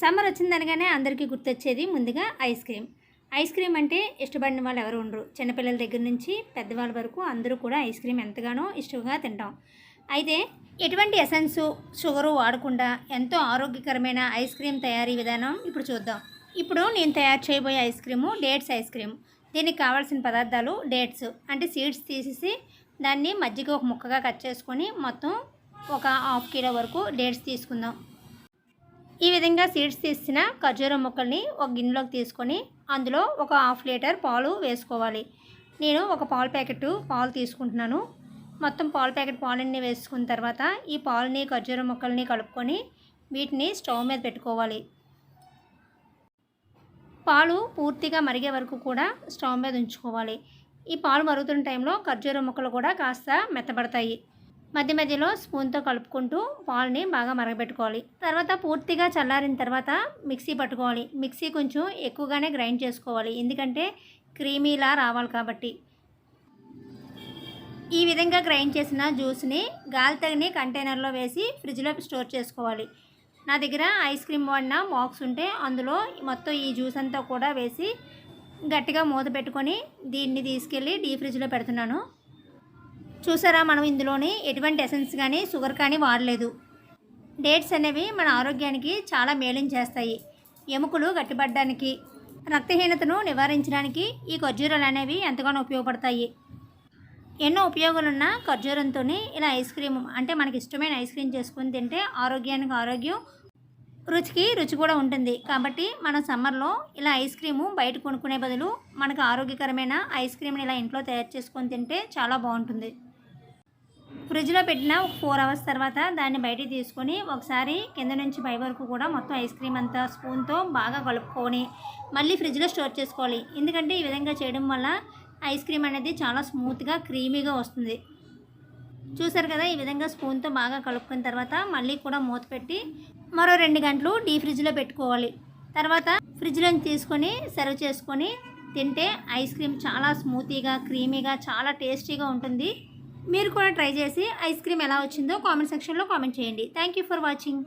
Summer వచ్చిందనగానే అందరికీ గుర్తొచ్చేది ముందుగా ఐస్ క్రీమ్. ఐస్ క్రీమ్ అంటే ఇష్టపడిన వాళ్ళు ఎవరు ఉండరు. చిన్నపిల్లల దగ్గర నుంచి పెద్దవాళ్ళ వరకు అందరూ కూడా ఐస్ క్రీమ్ ఎంతగానో ఇష్టంగా తింటాం. అయితే ఎటువంటి ఎసెన్స్ షుగరు వాడకుండా ఎంతో ఆరోగ్యకరమైన ఐస్ క్రీమ్ తయారీ విధానం ఇప్పుడు చూద్దాం. ఇప్పుడు నేను తయారు చేయబోయే ice cream dates ice cream. దీనికి కావాల్సిన పదార్థాలు డేట్స్. అంటే సీడ్స్ తీసేసి దాన్ని మజ్జిగ ఒక ముక్కగా కట్ చేసుకొని మొత్తం ఒక హాఫ్ కిలో వరకు డేట్స్ తీసుకుందాం. ఈ విధంగా సీడ్స్ తీసిన ఖర్జూరం ముక్కల్ని ఒక గిన్నెలోకి తీసుకొని అందులో ఒక హాఫ్ లీటర్ పాలు వేసుకోవాలి. నేను ఒక పాలు ప్యాకెట్ పాలు తీసుకుంటున్నాను. మొత్తం పాల ప్యాకెట్ పాలన్నీ వేసుకున్న తర్వాత ఈ పాలని ఖర్జూరం ముక్కల్ని కలుపుకొని వీటిని స్టవ్ మీద పెట్టుకోవాలి. పాలు పూర్తిగా మరిగే వరకు కూడా స్టవ్ మీద ఉంచుకోవాలి. ఈ పాలు మరుగుతున్న టైంలో ఖర్జూరం ముక్కలు కూడా కాస్త మెత్తబడతాయి. మధ్య మధ్యలో స్పూన్తో కలుపుకుంటూ పాలని బాగా మరగబెట్టుకోవాలి. తర్వాత పూర్తిగా చల్లారిన తర్వాత మిక్సీ పట్టుకోవాలి. మిక్సీ కొంచెం ఎక్కువగానే గ్రైండ్ చేసుకోవాలి. ఎందుకంటే క్రీమీలా రావాలి కాబట్టి. ఈ విధంగా గ్రైండ్ చేసిన జ్యూస్ని గాలి తగిన కంటైనర్లో వేసి ఫ్రిడ్జ్లో స్టోర్ చేసుకోవాలి. నా దగ్గర ఐస్ క్రీమ్ వాడిన బాక్స్ ఉంటే అందులో మొత్తం ఈ జ్యూస్ అంతా కూడా వేసి గట్టిగా మూత పెట్టుకొని దీన్ని తీసుకెళ్ళి డీ ఫ్రిడ్జ్లో పెడుతున్నాను. చూసారా మనం ఇందులోని ఎటువంటి ఎసెన్స్ కానీ షుగర్ కానీ వాడలేదు. డేట్స్ అనేవి మన ఆరోగ్యానికి చాలా మేలు చేస్తాయి. ఎముకలు గట్టిపడడానికి రక్తహీనతను నివారించడానికి ఈ ఖర్జూరాలు అనేవి ఎంతగానో ఉపయోగపడతాయి. ఎన్నో ఉపయోగాలున్న ఖర్జూరంతో ఇలా ఐస్ క్రీమ్ అంటే మనకి ఇష్టమైన ఐస్ క్రీమ్ చేసుకుని తింటే ఆరోగ్యానికి ఆరోగ్యం రుచికి రుచి కూడా ఉంటుంది. కాబట్టి మన సమ్మర్లో ఇలా ఐస్ క్రీము బయట కొనుక్కునే బదులు మనకు ఆరోగ్యకరమైన ఐస్ క్రీమ్ని ఇలా ఇంట్లో తయారు చేసుకొని తింటే చాలా బాగుంటుంది. ఫ్రిడ్జ్లో పెట్టిన ఒక ఫోర్ అవర్స్ తర్వాత దాన్ని బయటికి తీసుకొని ఒకసారి కింద నుంచి పై వరకు కూడా మొత్తం ఐస్ క్రీమ్ అంతా స్పూన్తో బాగా కలుపుకొని మళ్ళీ ఫ్రిడ్జ్లో స్టోర్ చేసుకోవాలి. ఎందుకంటే ఈ విధంగా చేయడం వల్ల ఐస్ క్రీమ్ అనేది చాలా స్మూత్గా క్రీమీగా వస్తుంది. చూసారు కదా ఈ విధంగా స్పూన్తో బాగా కలుపుకున్న తర్వాత మళ్ళీ కూడా మూత పెట్టి మరో రెండు గంటలు డీ ఫ్రిడ్జ్లో పెట్టుకోవాలి. తర్వాత ఫ్రిడ్జ్లోంచి తీసుకొని సర్వ్ చేసుకొని తింటే ఐస్ క్రీమ్ చాలా స్మూతీగా క్రీమీగా చాలా టేస్టీగా ఉంటుంది. మీరు కూడా ట్రై చేసి ఐస్ క్రీమ్ ఎలా వచ్చిందో కామెంట్ సెక్షన్లో కామెంట్ చేయండి. Thank you for watching